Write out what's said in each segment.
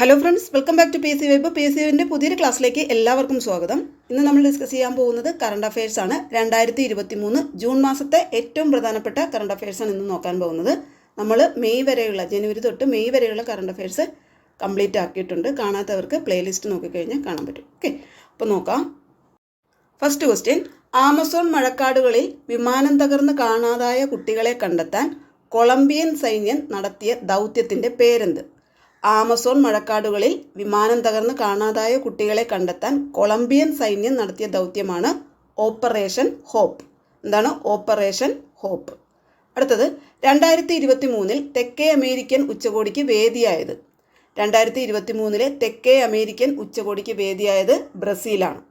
Hello friends welcome back to P C web P C വെബിന്റെ പുതിയൊരു ക്ലാസ്സിലേക്ക് എല്ലാവർക്കും സ്വാഗതം. ഇന്ന് നമ്മൾ ഡിസ്കസ് ചെയ്യാൻ പോകുന്നത് കറണ്ട് അഫയേഴ്സ് ആണ്. രണ്ടായിരത്തി ഇരുപത്തി മൂന്ന് ജൂൺ മാസത്തെ ഏറ്റവും പ്രധാനപ്പെട്ട കറണ്ട് അഫയേഴ്സ് ആണ് ഇന്ന് നോക്കാൻ പോകുന്നത്. നമ്മൾ മെയ് വരെയുള്ള ജനുവരി തൊട്ട് മെയ് വരെയുള്ള കറണ്ട് അഫയേഴ്സ് കംപ്ലീറ്റ് ആക്കിയിട്ടുണ്ട്. കാണാത്തവർക്ക് പ്ലേലിസ്റ്റ് നോക്കിക്കഴിഞ്ഞാൽ കാണാൻ പറ്റും. ഓക്കെ അപ്പോൾ നോക്കാം. ഫസ്റ്റ് ക്വസ്റ്റ്യൻ ആമസോൺ മഴക്കാടുകളിൽ വിമാനം തകർന്ന് കാണാതായ കുട്ടികളെ കണ്ടെത്താൻ കൊളംബിയൻ സൈന്യം നടത്തിയ ദൗത്യത്തിന്റെ പേരെന്ത്? ആമസോൺ മഴക്കാടുകളിൽ വിമാനം തകർന്ന് കാണാതായ കുട്ടികളെ കണ്ടെത്താൻ കൊളംബിയൻ സൈന്യം നടത്തിയ ദൗത്യമാണ് ഓപ്പറേഷൻ ഹോപ്പ്. എന്താണ് ഓപ്പറേഷൻ ഹോപ്പ്? അടുത്തത് രണ്ടായിരത്തി ഇരുപത്തി മൂന്നിൽ തെക്കേ അമേരിക്കൻ ഉച്ചകോടിക്ക് വേദിയായത്. രണ്ടായിരത്തി ഇരുപത്തി മൂന്നിലെ തെക്കേ അമേരിക്കൻ ഉച്ചകോടിക്ക് വേദിയായത് ബ്രസീലാണ്.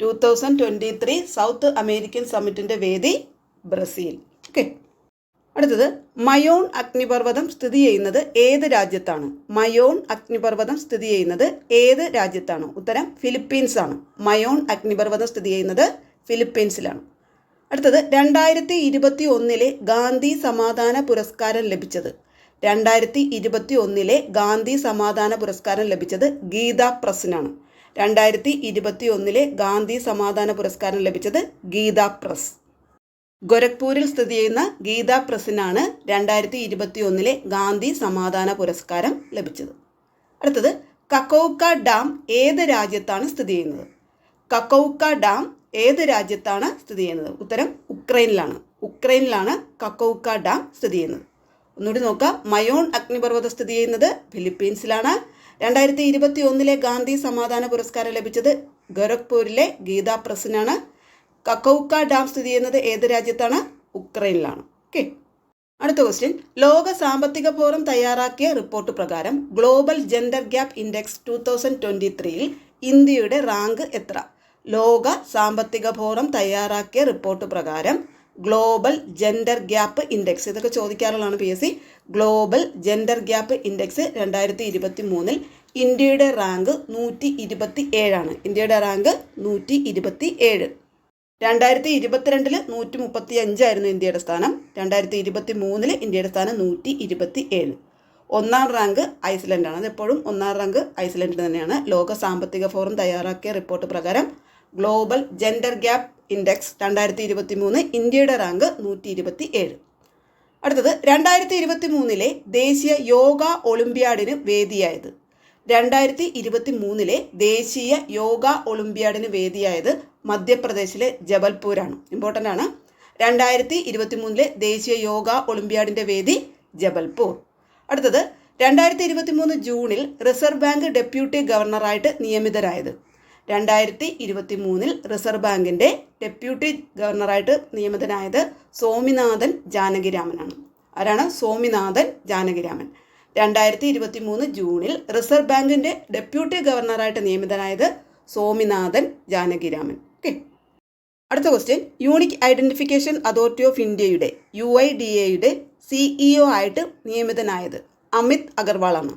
Two thousand twenty three South American സമ്മിറ്റിന്റെ വേദി ബ്രസീൽ. ഓക്കെ. അടുത്തത് മയോൺ അഗ്നിപർവതം സ്ഥിതി ചെയ്യുന്നത് ഏത് രാജ്യത്താണ്? മയോൺ അഗ്നിപർവതം സ്ഥിതി ചെയ്യുന്നത് ഏത് രാജ്യത്താണ്? ഉത്തരം ഫിലിപ്പീൻസ് ആണ്. മയോൺ അഗ്നിപർവതം സ്ഥിതി ചെയ്യുന്നത് ഫിലിപ്പീൻസിലാണ്. അടുത്തത് രണ്ടായിരത്തി ഇരുപത്തി ഒന്നിലെ ഗാന്ധി സമാധാന പുരസ്കാരം ലഭിച്ചത്. രണ്ടായിരത്തി ഇരുപത്തി ഒന്നിലെ ഗാന്ധി സമാധാന പുരസ്കാരം ലഭിച്ചത് ഗീത പ്രസിനാണ്. രണ്ടായിരത്തി ഇരുപത്തി ഒന്നിലെ ഗാന്ധി സമാധാന പുരസ്കാരം ലഭിച്ചത് ഗീത പ്രസ്. ഗോരഖ്പൂരിൽ സ്ഥിതി ചെയ്യുന്ന ഗീത പ്രസിനാണ് രണ്ടായിരത്തി ഇരുപത്തി ഒന്നിലെ ഗാന്ധി സമാധാന പുരസ്കാരം ലഭിച്ചത്. അടുത്തത് കക്കൗക്ക ഡാം ഏത് രാജ്യത്താണ് സ്ഥിതി ചെയ്യുന്നത്? കക്കൗക്ക ഡാം ഏത് രാജ്യത്താണ് സ്ഥിതി ചെയ്യുന്നത്? ഉത്തരം ഉക്രൈനിലാണ്. ഉക്രൈനിലാണ് കക്കൗക്ക ഡാം സ്ഥിതി ചെയ്യുന്നത്. ഒന്നുകൂടി നോക്കാം. മയോൺ അഗ്നിപർവതം സ്ഥിതി ചെയ്യുന്നത് ഫിലിപ്പീൻസിലാണ്. രണ്ടായിരത്തി ഇരുപത്തി ഒന്നിലെ ഗാന്ധി സമാധാന പുരസ്കാരം ലഭിച്ചത് ഗോരഖ്പൂരിലെ ഗീതാ പ്രസിനാണ് കക്കൌക്ക ഡാം സ്ഥിതി ചെയ്യുന്നത് ഏത് രാജ്യത്താണ്? ഉക്രൈനിലാണ്. ഓക്കെ. അടുത്ത ക്വസ്റ്റ്യൻ ലോക സാമ്പത്തിക ഫോറം തയ്യാറാക്കിയ റിപ്പോർട്ട് പ്രകാരം global gender gap index two thousand twenty ത്രീയിൽ ഇന്ത്യയുടെ റാങ്ക് എത്ര? ലോക സാമ്പത്തിക ഫോറം തയ്യാറാക്കിയ റിപ്പോർട്ട് പ്രകാരം ഗ്ലോബൽ ജെൻഡർ ഗ്യാപ്പ് ഇൻഡെക്സ് ഇതൊക്കെ ചോദിക്കാറുള്ളതാണ് P S C. Global gender gap index രണ്ടായിരത്തി ഇരുപത്തി മൂന്നിൽ ഇന്ത്യയുടെ റാങ്ക് നൂറ്റി ഇരുപത്തി ഏഴാണ് ഇന്ത്യയുടെ റാങ്ക് നൂറ്റി ഇരുപത്തി ഏഴ് രണ്ടായിരത്തി ഇരുപത്തിരണ്ടിൽ നൂറ്റി മുപ്പത്തി അഞ്ചായിരുന്നു ഇന്ത്യയുടെ സ്ഥാനം. രണ്ടായിരത്തി ഇരുപത്തി മൂന്നിൽ ഇന്ത്യയുടെ സ്ഥാനം നൂറ്റി ഇരുപത്തി ഏഴ് ഒന്നാം റാങ്ക് ഐസ്ലൻഡാണ്. അതെപ്പോഴും ഒന്നാം റാങ്ക് ഐസ്ലൻഡ് തന്നെയാണ്. ലോക സാമ്പത്തിക ഫോറം തയ്യാറാക്കിയ റിപ്പോർട്ട് പ്രകാരം ഗ്ലോബൽ ജെൻഡർ ഗ്യാപ്പ് ഇൻഡെക്സ് രണ്ടായിരത്തി ഇരുപത്തി മൂന്ന് ഇന്ത്യയുടെ റാങ്ക് നൂറ്റി ഇരുപത്തി ഏഴ് അടുത്തത് രണ്ടായിരത്തി ഇരുപത്തി മൂന്നിലെ ദേശീയ യോഗ ഒളിമ്പ്യാഡിന് വേദിയായത്. രണ്ടായിരത്തി ഇരുപത്തി മൂന്നിലെ ദേശീയ യോഗ ഒളിമ്പ്യാഡിന് വേദിയായത് മധ്യപ്രദേശിലെ ജബൽപൂരാണ്. ഇമ്പോർട്ടന്റ് ആണ്. രണ്ടായിരത്തി ഇരുപത്തി മൂന്നിലെ ദേശീയ യോഗ ഒളിമ്പ്യാഡിന്റെ വേദി ജബൽപൂർ. അടുത്തത് രണ്ടായിരത്തി ഇരുപത്തി മൂന്ന് ജൂണിൽ റിസർവ് ബാങ്ക് ഡെപ്യൂട്ടി ഗവർണറായിട്ട് നിയമിതരായത്. രണ്ടായിരത്തി ഇരുപത്തി മൂന്നിൽ റിസർവ് ബാങ്കിന്റെ ഡെപ്യൂട്ടി ഗവർണറായിട്ട് നിയമിതനായത് സോമിനാഥൻ ജാനകിരാമനാണ്. ആരാണ്? സോമിനാഥൻ ജാനകിരാമൻ. രണ്ടായിരത്തി ഇരുപത്തി മൂന്ന് ജൂണിൽ റിസർവ് ബാങ്കിന്റെ ഡെപ്യൂട്ടി ഗവർണറായിട്ട് നിയമിതനായത് സോമിനാഥൻ ജാനകിരാമൻ. ഓക്കെ. അടുത്ത question unique identification authority of ഇന്ത്യയുടെ യു ഐ ഡി എയുടെ സിഇഒ ആയിട്ട് നിയമിതനായത് അമിത് അഗർവാൾ ആണ്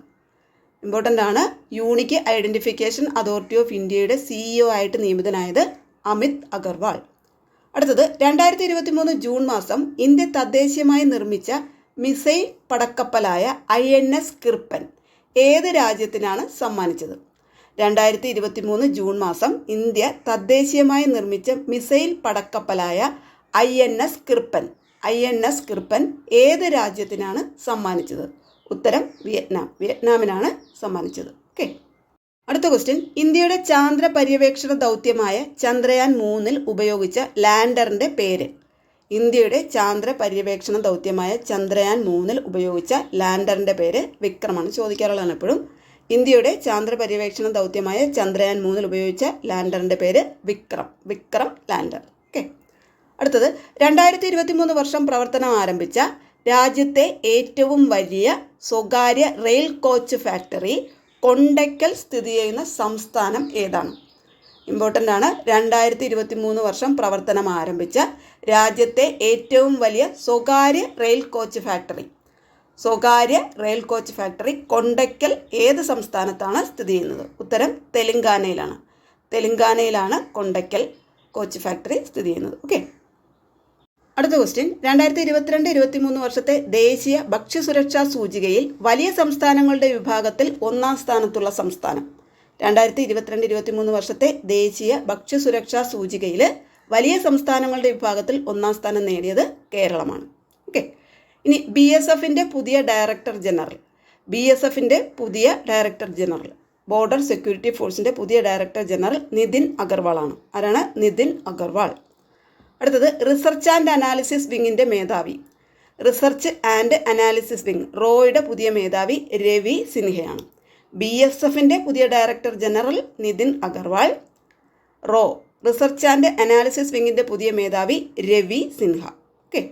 ഇമ്പോർട്ടന്റ് ആണ്. യൂണിക് ഐഡന്റിഫിക്കേഷൻ അതോറിറ്റി ഓഫ് ഇന്ത്യയുടെ സിഇഒ ആയിട്ട് നിയമിതനായത് അമിത് അഗർവാൾ. അടുത്തത് രണ്ടായിരത്തി ഇരുപത്തി മൂന്ന് ജൂൺ മാസം ഇന്ത്യ തദ്ദേശീയമായി നിർമ്മിച്ച മിസൈൽ പടക്കപ്പലായ ഐ എൻ എസ് കിർപ്പൻ ഏത് രാജ്യത്തിനാണ് സമ്മാനിച്ചത്? രണ്ടായിരത്തി ഇരുപത്തി മൂന്ന് ജൂൺ മാസം ഇന്ത്യ തദ്ദേശീയമായി നിർമ്മിച്ച missile പടക്കപ്പലായ I N S Kirpan. I N S Kirpan ഏത് രാജ്യത്തിനാണ് സമ്മാനിച്ചത്? ഉത്തരം വിയറ്റ്നാം. വിയറ്റ്നാമിനാണ് സമ്മാനിച്ചത്. ഓക്കെ. അടുത്ത ക്വസ്റ്റ്യൻ. ഇന്ത്യയുടെ ചാന്ദ്ര പര്യവേക്ഷണ ദൗത്യമായ ചന്ദ്രയാൻ മൂന്നിൽ ഉപയോഗിച്ച ലാൻഡറിന്റെ പേര്. ഇന്ത്യയുടെ ചാന്ദ്ര പര്യവേക്ഷണ ദൗത്യമായ ചന്ദ്രയാൻ മൂന്നിൽ ഉപയോഗിച്ച ലാൻഡറിന്റെ പേര് വിക്രമാണ് ചോദിക്കാറുള്ളതാണ് എപ്പോഴും. ഇന്ത്യയുടെ ചാന്ദ്ര പര്യവേക്ഷണ ദൗത്യമായ ചന്ദ്രയാൻ മൂന്നിൽ ഉപയോഗിച്ച ലാൻഡറിന്റെ പേര് വിക്രം. വിക്രം ലാൻഡർ. ഓക്കെ. അടുത്തത് രണ്ടായിരത്തി ഇരുപത്തി മൂന്ന് വർഷം പ്രവർത്തനം ആരംഭിച്ച രാജ്യത്തെ ഏറ്റവും വലിയ സ്വകാര്യ റെയിൽ കോച്ച് ഫാക്ടറി കൊണ്ടയ്ക്കൽ സ്ഥിതി ചെയ്യുന്ന സംസ്ഥാനം ഏതാണ്? ഇമ്പോർട്ടന്റ് ആണ് രണ്ടായിരത്തി ഇരുപത്തി മൂന്ന് വർഷം പ്രവർത്തനം ആരംഭിച്ച രാജ്യത്തെ ഏറ്റവും വലിയ സ്വകാര്യ റെയിൽ കോച്ച് ഫാക്ടറി. സ്വകാര്യ റെയിൽ കോച്ച് ഫാക്ടറി കൊണ്ടയ്ക്കൽ ഏത് സംസ്ഥാനത്താണ് സ്ഥിതി ചെയ്യുന്നത്? ഉത്തരം തെലങ്കാനയിലാണ്. തെലങ്കാനയിലാണ് കൊണ്ടയ്ക്കൽ കോച്ച് ഫാക്ടറി സ്ഥിതി ചെയ്യുന്നത്. ഓക്കെ. അടുത്ത ക്വസ്റ്റ്യൻ. രണ്ടായിരത്തി ഇരുപത്തിരണ്ട് ഇരുപത്തി മൂന്ന് വർഷത്തെ ദേശീയ ഭക്ഷ്യസുരക്ഷാ സൂചികയിൽ വലിയ സംസ്ഥാനങ്ങളുടെ വിഭാഗത്തിൽ ഒന്നാം സ്ഥാനത്തുള്ള സംസ്ഥാനം. രണ്ടായിരത്തി ഇരുപത്തിരണ്ട് ഇരുപത്തി മൂന്ന് വർഷത്തെ ദേശീയ ഭക്ഷ്യസുരക്ഷാ സൂചികയിൽ വലിയ സംസ്ഥാനങ്ങളുടെ വിഭാഗത്തിൽ ഒന്നാം സ്ഥാനം നേടിയത് കേരളമാണ്. ഓക്കെ. ഇനി ബി എസ് എഫിന്റെ പുതിയ ഡയറക്ടർ ജനറൽ. ബി എസ് എഫിന്റെ പുതിയ ഡയറക്ടർ ജനറൽ. ബോർഡർ സെക്യൂരിറ്റി ഫോഴ്സിന്റെ പുതിയ ഡയറക്ടർ ജനറൽ നിതിൻ ആണ് ആരാണ്? നിതിൻ അഗർവാൾ. അടുത്തത് റിസർച്ച് ആൻഡ് അനാലിസിസ് വിങ്ങിന്റെ മേധാവി. റിസർച്ച് ആൻഡ് അനാലിസിസ് വിങ് റോയുടെ പുതിയ മേധാവി രവി സിൻഹയാണ്. ബി എസ് എഫിന്റെ പുതിയ ഡയറക്ടർ ജനറൽ നിതിൻ അഗർവാൾ റോ റിസർച്ച് ആൻഡ് അനാലിസിസ് വിങ്ങിന്റെ പുതിയ മേധാവി രവി സിൻഹ. ഓക്കെ.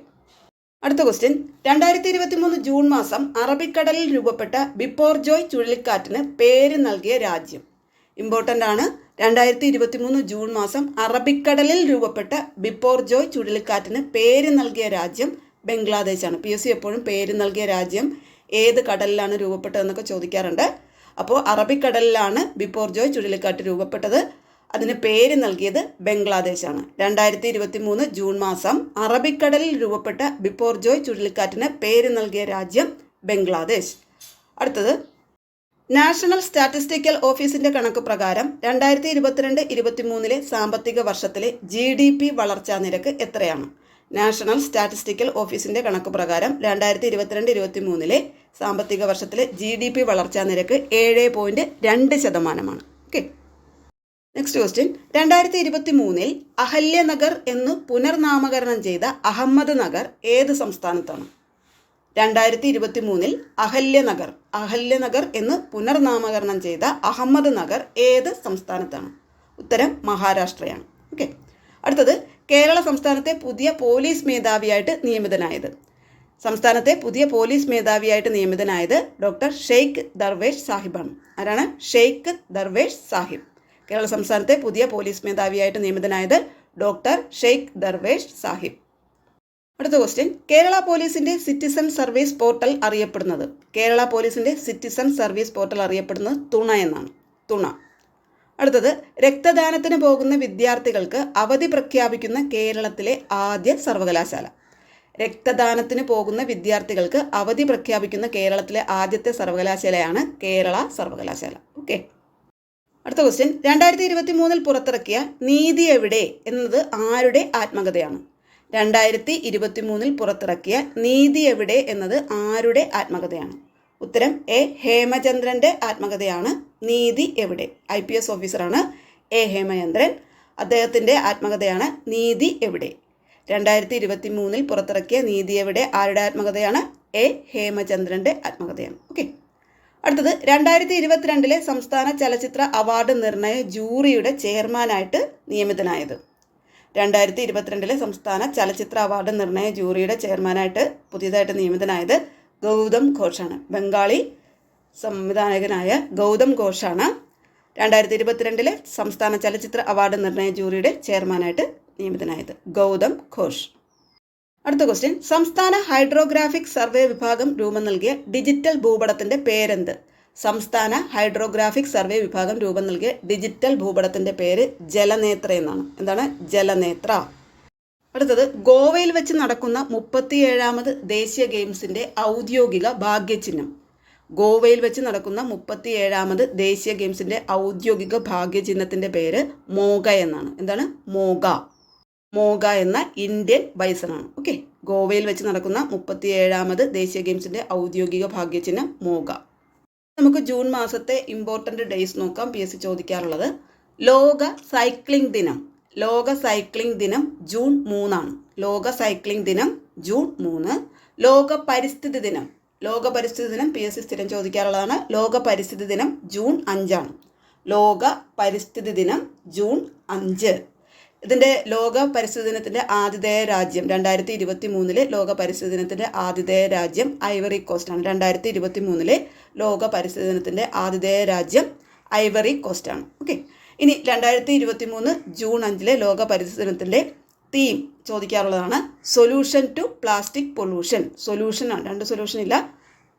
അടുത്ത ക്വസ്റ്റ്യൻ. രണ്ടായിരത്തി ഇരുപത്തി മൂന്ന് ജൂൺ മാസം അറബിക്കടലിൽ രൂപപ്പെട്ട ബിപ്പോർജോയ് ചുഴലിക്കാറ്റിന് പേര് നൽകിയ രാജ്യം. ഇമ്പോർട്ടന്റ് ആണ്. രണ്ടായിരത്തി ഇരുപത്തി മൂന്ന് ജൂൺ മാസം അറബിക്കടലിൽ രൂപപ്പെട്ട ബിപ്പോർജോയ് ചുഴലിക്കാറ്റിന് പേര് നൽകിയ രാജ്യം ബംഗ്ലാദേശാണ്. പി എസ് സി എപ്പോഴും പേര് നൽകിയ രാജ്യം. ഏത് കടലിലാണ് രൂപപ്പെട്ടതെന്നൊക്കെ ചോദിക്കാറുണ്ട്. അപ്പോൾ അറബിക്കടലിലാണ് ബിപ്പോർജോയ് ചുഴലിക്കാറ്റ് രൂപപ്പെട്ടത്. അതിന് പേര് നൽകിയത് ബംഗ്ലാദേശാണ്. രണ്ടായിരത്തി ഇരുപത്തി മൂന്ന് ജൂൺ മാസം അറബിക്കടലിൽ രൂപപ്പെട്ട ബിപ്പോർജോയ് ചുഴലിക്കാറ്റിന് പേര് നൽകിയ രാജ്യം ബംഗ്ലാദേശ്. അടുത്തത് നാഷണൽ സ്റ്റാറ്റിസ്റ്റിക്കൽ ഓഫീസിന്റെ കണക്ക് പ്രകാരം രണ്ടായിരത്തി ഇരുപത്തിരണ്ട് സാമ്പത്തിക വർഷത്തിലെ ജി ഡി പി വളർച്ചാ നിരക്ക് എത്രയാണ്? നാഷണൽ സ്റ്റാറ്റിസ്റ്റിക്കൽ ഓഫീസിന്റെ കണക്ക് പ്രകാരം രണ്ടായിരത്തി ഇരുപത്തിരണ്ട് ഇരുപത്തി മൂന്നിലെ സാമ്പത്തിക വർഷത്തിലെ ജി ഡി പി വളർച്ചാ നിരക്ക് ഏഴ് പോയിന്റ് രണ്ട് ശതമാനമാണ്. ഓക്കെ നെക്സ്റ്റ് ക്വസ്റ്റ്യൻ രണ്ടായിരത്തി ഇരുപത്തി മൂന്നിൽ അഹല്യനഗർ എന്ന് പുനർനാമകരണം ചെയ്ത അഹമ്മദ് നഗർ ഏത് സംസ്ഥാനത്താണ്? രണ്ടായിരത്തി ഇരുപത്തി മൂന്നിൽ അഹല്യനഗർ അഹല്യനഗർ എന്ന് പുനർനാമകരണം ചെയ്ത അഹമ്മദ് നഗർ ഏത് സംസ്ഥാനത്താണ്? ഉത്തരം മഹാരാഷ്ട്രയാണ്. ഓക്കെ അടുത്തത് കേരള സംസ്ഥാനത്തെ പുതിയ പോലീസ് മേധാവിയായിട്ട് നിയമിതനായത്. സംസ്ഥാനത്തെ പുതിയ പോലീസ് മേധാവിയായിട്ട് നിയമിതനായത് ഡോക്ടർ ഷെയ്ഖ് ദർവേഷ് സാഹിബാണ്. ആരാണ്? ഷെയ്ഖ് ദർവേഷ് സാഹിബ്. കേരള സംസ്ഥാനത്തെ പുതിയ പോലീസ് മേധാവിയായിട്ട് നിയമിതനായത് ഡോക്ടർ ഷെയ്ഖ് ദർവേഷ് സാഹിബ്. അടുത്ത ക്വസ്റ്റ്യൻ കേരള പോലീസിന്റെ സിറ്റിസൺ സർവീസ് പോർട്ടൽ അറിയപ്പെടുന്നത്. കേരള പോലീസിന്റെ സിറ്റിസൺ സർവീസ് പോർട്ടൽ അറിയപ്പെടുന്നത് തുണ എന്നാണ്. തുണ. അടുത്തത് രക്തദാനത്തിന് പോകുന്ന വിദ്യാർത്ഥികൾക്ക് അവധി പ്രഖ്യാപിക്കുന്ന കേരളത്തിലെ ആദ്യ സർവകലാശാല. രക്തദാനത്തിന് പോകുന്ന വിദ്യാർത്ഥികൾക്ക് അവധി പ്രഖ്യാപിക്കുന്ന കേരളത്തിലെ ആദ്യത്തെ സർവകലാശാലയാണ് കേരള സർവകലാശാല. ഓക്കെ. അടുത്ത ക്വസ്റ്റ്യൻ രണ്ടായിരത്തി ഇരുപത്തി മൂന്നിൽ പുറത്തിറക്കിയ നീതി എവിടെ എന്നത് ആരുടെ ആത്മകഥയാണ്? രണ്ടായിരത്തി ഇരുപത്തി മൂന്നിൽ പുറത്തിറക്കിയ നീതി എവിടെ എന്നത് ആരുടെ ആത്മകഥയാണ്? ഉത്തരം എ ഹേമചന്ദ്രന്റെ ആത്മകഥയാണ്. നീതി എവിടെ? ഐ പി എസ് ഓഫീസറാണ് എ ഹേമചന്ദ്രൻ. അദ്ദേഹത്തിന്റെ ആത്മകഥയാണ് നീതി എവിടെ? രണ്ടായിരത്തി ഇരുപത്തി മൂന്നിൽ പുറത്തിറക്കിയ നീതി എവിടെ? ആരുടെ ആത്മകഥയാണ്? എ ഹേമചന്ദ്രന്റെ ആത്മകഥയാണ്. ഓക്കെ. അടുത്തത് രണ്ടായിരത്തി ഇരുപത്തിരണ്ടിലെ സംസ്ഥാന ചലച്ചിത്ര അവാർഡ് നിർണയ ജൂറിയുടെ ചെയർമാനായിട്ട് നിയമിതനായത്. രണ്ടായിരത്തി ഇരുപത്തിരണ്ടിലെ സംസ്ഥാന ചലച്ചിത്ര അവാർഡ് നിർണയ ജൂറിയുടെ ചെയർമാനായിട്ട് പുതിയതായിട്ട് നിയമിതനായത് ഗൗതം ഘോഷാണ്. ബംഗാളി സംവിധായകനായ ഗൗതം ഘോഷാണ് രണ്ടായിരത്തി ഇരുപത്തിരണ്ടിലെ സംസ്ഥാന ചലച്ചിത്ര അവാർഡ് നിർണയ ജൂറിയുടെ ചെയർമാനായിട്ട് നിയമിതനായത് ഗൗതം ഘോഷ്. അടുത്ത ക്വസ്റ്റ്യൻ സംസ്ഥാന ഹൈഡ്രോഗ്രാഫിക് സർവേ വിഭാഗം രൂപം നൽകിയ ഡിജിറ്റൽ ഭൂപടത്തിന്റെ പേരെന്ത്? സംസ്ഥാന ഹൈഡ്രോഗ്രാഫിക് സർവേ വിഭാഗം രൂപം നൽകിയ ഡിജിറ്റൽ ഭൂപടത്തിന്റെ പേര് ജലനേത്ര എന്നാണ്. എന്താണ്? ജലനേത്ര. അടുത്തത് ഗോവയിൽ വെച്ച് നടക്കുന്ന മുപ്പത്തിയേഴാമത് ദേശീയ ഗെയിംസിന്റെ ഔദ്യോഗിക ഭാഗ്യചിഹ്നം. ഗോവയിൽ വെച്ച് നടക്കുന്ന മുപ്പത്തിയേഴാമത് ദേശീയ ഗെയിംസിന്റെ ഔദ്യോഗിക ഭാഗ്യചിഹ്നത്തിന്റെ പേര് മോഗ എന്നാണ്. എന്താണ്? മോഗ. മോഗ എന്ന ഇന്ത്യൻ ബൈസണാണ്. ഓക്കെ. ഗോവയിൽ വെച്ച് നടക്കുന്ന മുപ്പത്തിയേഴാമത് ദേശീയ ഗെയിംസിന്റെ ഔദ്യോഗിക ഭാഗ്യചിഹ്നം മോഗ. നമുക്ക് ജൂൺ മാസത്തെ ഇമ്പോർട്ടന്റ് ഡേയ്സ് നോക്കാം. പി എസ് ചോദിക്കാറുള്ളത്. ലോക സൈക്ലിംഗ് ദിനം. ലോക സൈക്ലിംഗ് ദിനം ജൂൺ മൂന്നാണ്. ലോക സൈക്ലിംഗ് ദിനം ജൂൺ മൂന്ന്. ലോക പരിസ്ഥിതി ദിനം. ലോക പരിസ്ഥിതി ദിനം പി എസ് സി സ്ഥിരം ചോദിക്കാറുള്ളതാണ്. ലോക പരിസ്ഥിതി ദിനം ജൂൺ അഞ്ചാണ്. ലോക പരിസ്ഥിതി ദിനം ജൂൺ അഞ്ച്. ഇതിന്റെ ലോക പരിസ്ഥിതി ദിനത്തിന്റെ ആതിഥേയ രാജ്യം രണ്ടായിരത്തി ഇരുപത്തി മൂന്നിലെ ലോക പരിസ്ഥിതി ദിനത്തിന്റെ ആതിഥേയ രാജ്യം ഐവറി കോസ്റ്റാണ്. രണ്ടായിരത്തി ഇരുപത്തി മൂന്നിലെ ലോക പരിസ്ഥിതി ദിനത്തിന്റെ ആതിഥേയ രാജ്യം ഐവറി കോസ്റ്റാണ്. ഓക്കെ. ഇനി രണ്ടായിരത്തി ഇരുപത്തി മൂന്ന് ജൂൺ അഞ്ചിലെ ലോക പരിസരത്തിന്റെ theme ചോദിക്കാറുള്ളതാണ് solution to plastic pollution solution ആണ്. രണ്ട് സൊല്യൂഷൻ ഇല്ല.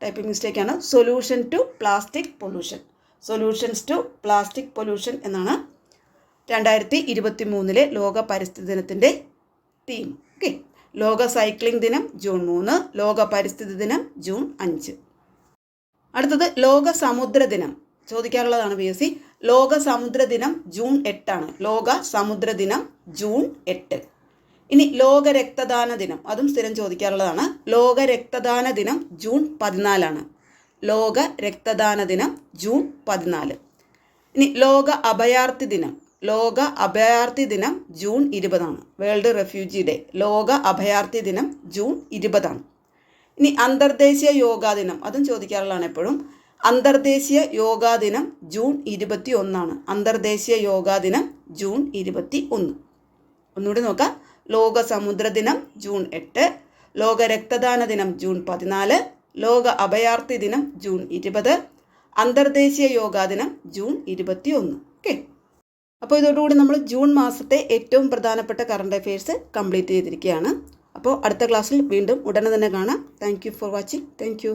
ടൈപ്പിംഗ് മിസ്റ്റേക്ക് ആണ്. Solution to plastic pollution solutions to plastic pollution എന്നാണ് രണ്ടായിരത്തി ഇരുപത്തി മൂന്നിലെ ലോക പരിസ്ഥിതി ദിനത്തിന്റെ തീം. ഓക്കെ ലോക സൈക്ലിംഗ് ദിനം ജൂൺ മൂന്ന്. ലോക പരിസ്ഥിതി ദിനം ജൂൺ അഞ്ച്. അടുത്തത് ലോക സമുദ്ര ദിനം. ചോദിക്കാറുള്ളതാണ് പി എസ് സി. ലോക സമുദ്ര ദിനം ജൂൺ എട്ടാണ്. ലോക സമുദ്ര ദിനം ജൂൺ എട്ട്. ഇനി ലോക രക്തദാന ദിനം അതും സ്ഥിരം ചോദിക്കാറുള്ളതാണ്. ലോക രക്തദാന ദിനം ജൂൺ പതിനാലാണ്. ലോക രക്തദാന ദിനം ജൂൺ പതിനാല്. ഇനി ലോക അഭയാർത്ഥി ദിനം ലോക അഭയാർത്ഥി ദിനം ജൂൺ ഇരുപതാണ്. World refugee day. ലോക അഭയാർത്ഥി ദിനം ജൂൺ ഇരുപതാണ്. ഇനി അന്തർദേശീയ യോഗാ ദിനം അതും ചോദിക്കാറുള്ളതാണ് എപ്പോഴും. അന്തർദേശീയ യോഗാ ദിനം ജൂൺ ഇരുപത്തി ഒന്നാണ് അന്തർദേശീയ യോഗാ ദിനം ജൂൺ ഇരുപത്തി ഒന്ന് ഒന്നുകൂടി നോക്കാം. ലോക സമുദ്ര ദിനം ജൂൺ എട്ട് ലോക രക്തദാന ദിനം ജൂൺ പതിനാല് ലോക അഭയാർത്ഥി ദിനം ജൂൺ ഇരുപത് അന്തർദേശീയ യോഗാ ദിനം ജൂൺ ഇരുപത്തി ഒന്ന് ഓക്കെ. അപ്പോൾ ഇതോടുകൂടി നമ്മൾ ജൂൺ മാസത്തെ ഏറ്റവും പ്രധാനപ്പെട്ട കറണ്ട് അഫയേഴ്സ് കംപ്ലീറ്റ് ചെയ്തിരിക്കുകയാണ്. അപ്പോൾ അടുത്ത ക്ലാസ്സിൽ വീണ്ടും ഉടനെ തന്നെ കാണാം. Thank for watching thank